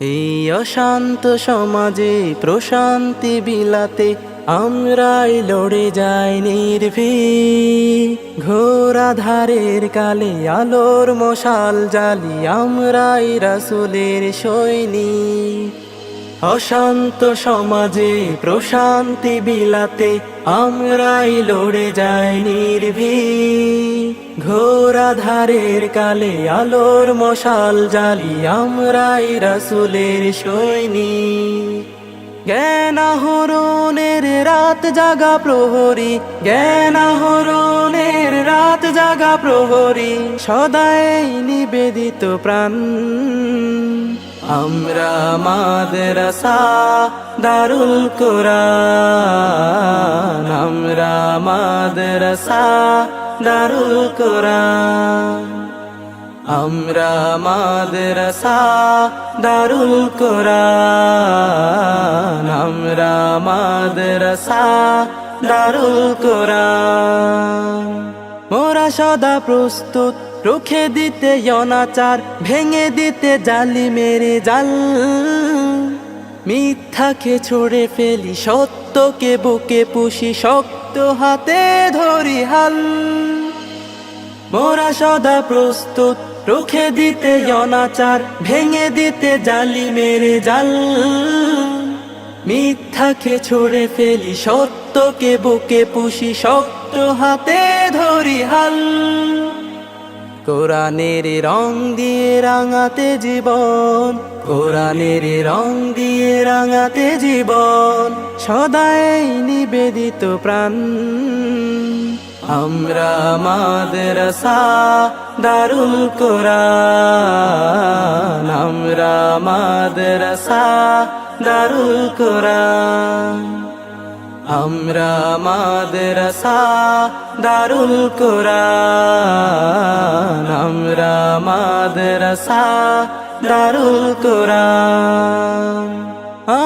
এই অশান্ত সমাজে প্রশান্তি বিলাতে আমরাই লড়ে যাই নির্ভীক। ঘোর আধারের কালে আলোর মশাল জালি আমরাই রাসুলের সৈনিক। অশান্ত সমাজে প্রশান্তি বিলাতে আমরাই লড়ে যাই নির্ভীক। ঘোর আধারের কালে আলোর মশাল জালি আমরাই রাসুলের সৈনিক। জ্ঞান আহরণের রাত জাগা প্রহরী জ্ঞান আহরণের রাত জাগা প্রহরী, সদাই নিবেদিত প্রাণ। আমরা মাদ্রাসা দারুল কোরআন। আমরা মাদ্রাসা দারুল কোরআন। আমরা মাদ্রাসা দারুল কোরআন। আমরা মাদ্রাসা দারুল কোরআন। মোরা সদা প্রস্তুত রুখে দিতে অনাচার, ভেঙে দিতে জালি মেরে জাল। মিথ্যাকে ছড়ে ফেলি, সত্যকে বুকে পুষি, শক্ত হাতে ধরি হাল। মোরা সদা প্রস্তুত, রুখে দিতে অনাচার, ভেঙে দিতে জালি মেরে জাল। মিথ্যাকে ছড়ে ফেলি, সত্যকে বুকে পুষি, শক্ত হাতে ধরি হাল। কোরআনের রং দিয়ে রাঙাতে জীবন, কোরআনের রং দিয়ে রাঙাতে জীবন, সদাই নিবেদিত প্রাণ। আমরা মাদ্রাসা দারুল কোরআন, আমরা মাদ্রাসা দারুল কোরআন। আমরা মাদ্রাসা দারুল কোরআন। মাদ্রাসা, দারুল কোরআন।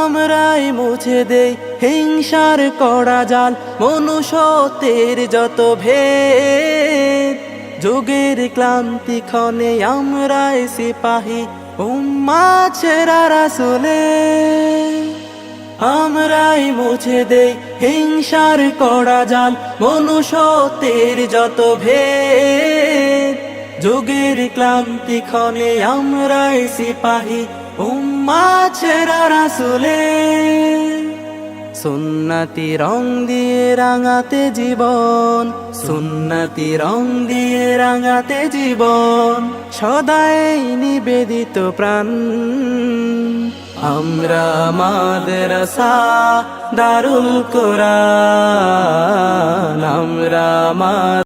আমরাই মুছে দেই হিংসার কড়া জাল মনুষ্যতের যত ভেদ। যুগের ক্লান্তি ক্ষণে আমরাই সিপাহী, উম্মা ছেড়া রাসুলে। আমরাই মুছে দেই হিংসার কড়া জাল মনুষ্যতের যত ভেদ। যুগের ক্লান্তি ক্ষণে আমরাই সিপাহী, উম্মা ছেড়া রাসুলে। সুন্নতি রং দিয়ে রাঙাতে জীবন, সুন্নতি রং দিয়ে রাঙাতে জীবন, সদাই নিবেদিত প্রাণ। আমরা মাদ্রাসা দারুল কোরআন, আমরা